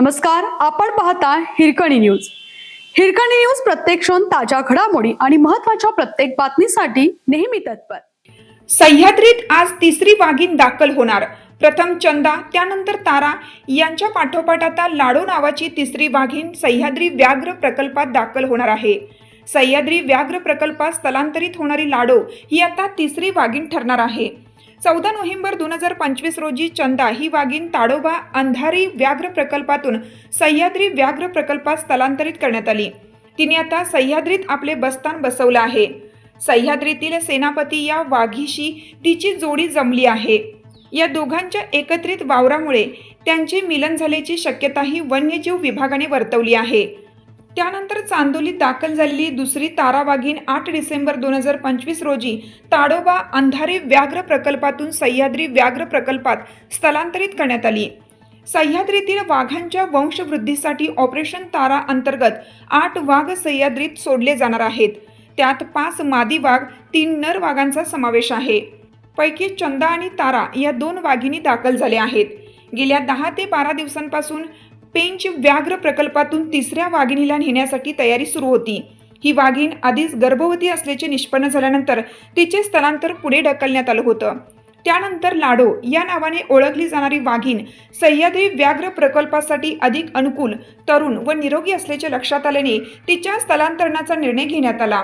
नमस्कार आपण पाहता हिरकणी न्यूज. हिरकणी न्यूज प्रत्येक क्षण ताज्या घडामोडी आणि महत्त्वाच्या प्रत्येक बातमीसाठी नेहमी तत्पर. सह्याद्रीत आज तिसरी वाघीण दाखल होणार. प्रथम चंदा त्यानंतर तारा यांच्या पाठोपाठ आता लाडो नावाची तिसरी वाघीण सह्याद्री व्याघ्र प्रकल्पात दाखल होणार आहे. सह्याद्री व्याघ्र प्रकल्पात स्थलांतरित होणारी लाडो ही आता तिसरी वाघीण ठरणार आहे. चौदा नोव्हेंबर दोन हजार पंचवीस रोजी चंदा ही वाघीण ताडोबा अंधारी व्याघ्र प्रकल्पातून सह्याद्री व्याघ्र प्रकल्पात स्थलांतरित करण्यात आली. तिने आता सह्याद्रीत आपले बस्तान बसवलं आहे. सह्याद्रीतील सेनापती या वाघीशी तिची जोडी जमली आहे. या दोघांच्या एकत्रित वावरामुळे त्यांचे मिलन झाल्याची शक्यताही वन्यजीव विभागाने वर्तवली आहे. त्यानंतर चांदोलीत दाखल झालेली दुसरी तारावाघीण आठ डिसेंबर दोन हजार पंचवीस रोजी ताडोबा अंधारी व्याघ्र प्रकल्पातून सह्याद्री व्याघ्र प्रकल्पात स्थलांतरित करण्यात आली. सह्याद्रीतील वाघांच्या वंशवृद्धीसाठी ऑपरेशन तारा अंतर्गत आठ वाघ सह्याद्रीत सोडले जाणार आहेत. त्यात पाच मादी वाघ तीन नर वाघांचा समावेश आहे. पैकी चंदा आणि तारा या दोन वाघिणी दाखल झाल्या आहेत. गेल्या दहा ते बारा दिवसांपासून पेंच व्याघ्र प्रकल्पातून तिसऱ्या वाघिणीला नेण्यासाठी तयारी सुरू होती. ही वाघीण आधीच गर्भवती असल्याचे निष्पन्न झाल्यानंतर तिचे स्थलांतर पुढे ढकलण्यात आलं होतं. त्यानंतर लाडो या नावाने ओळखली जाणारी वाघीण सह्याद्री व्याघ्र प्रकल्पासाठी अधिक अनुकूल तरुण व निरोगी असल्याचे लक्षात आल्याने तिच्या स्थलांतरणाचा निर्णय घेण्यात आला.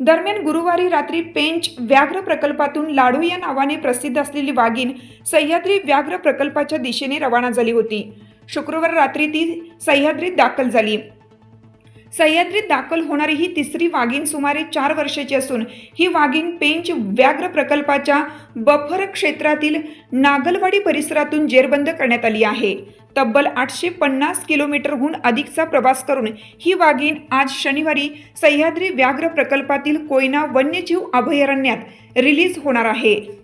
दरम्यान गुरुवारी रात्री पेंच व्याघ्र प्रकल्पातून लाडू या नावाने प्रसिद्ध असलेली वाघीण सह्याद्री व्याघ्र प्रकल्पाच्या दिशेने रवाना झाली होती. शुक्रवार रात्री ती सह्याद्रीत दाखल झाली. सह्याद्रीत दाखल होणारी ही तिसरी वाघीण सुमारे चार वर्षाची असून ही वाघीण पेंच व्याघ्र प्रकल्पाच्या बफर क्षेत्रातील नागलवाडी परिसरातून जेरबंद करण्यात आली आहे. तब्बल आठशे पन्नास किलोमीटरहून अधिकचा प्रवास करून ही वाघीण आज शनिवारी सह्याद्री व्याघ्र प्रकल्पातील कोयना वन्यजीव अभयारण्यात रिलीज होणार आहे.